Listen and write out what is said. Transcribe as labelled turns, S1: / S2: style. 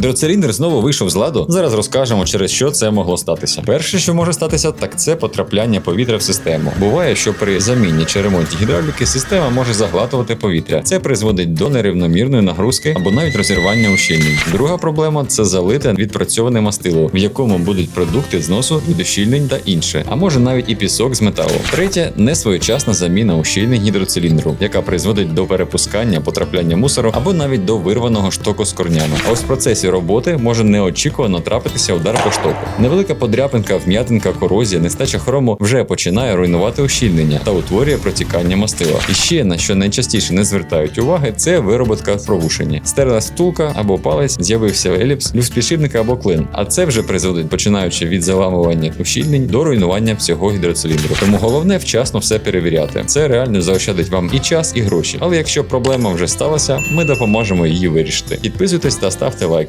S1: Гідроциліндр знову вийшов з ладу. Зараз розкажемо, через що це могло статися. Перше, що може статися, так це потрапляння повітря в систему. Буває, що при заміні чи ремонті гідравліки система може заглатувати повітря. Це призводить до нерівномірної нагрузки або навіть розірвання ущільнень. Друга проблема це залите відпрацьоване мастило, в якому будуть продукти зносу від ущільнень та інше, а може навіть і пісок з металу. Третє несвоєчасна заміна ущільнень гідроциліндру, яка призводить до перепускання, потрапляння мусору або навіть до вирваного штоку з корнями. А ось в процесі роботи може неочікувано трапитися удар по штоку. Невелика подряпинка, вм'ятинка, корозія, нестача хрому вже починає руйнувати ущільнення та утворює протікання мастила. І ще на що найчастіше не звертають уваги, це вироботка в провушенні. Стерлась втулка або палець, з'явився еліпс, люфт або клин. А це вже призводить, починаючи від заламування ущільнень до руйнування всього гідроциліндру. Тому головне вчасно все перевіряти. Це реально заощадить вам і час, і гроші. Але якщо проблема вже сталася, ми допоможемо її вирішити. Підписуйтесь та ставте лайки.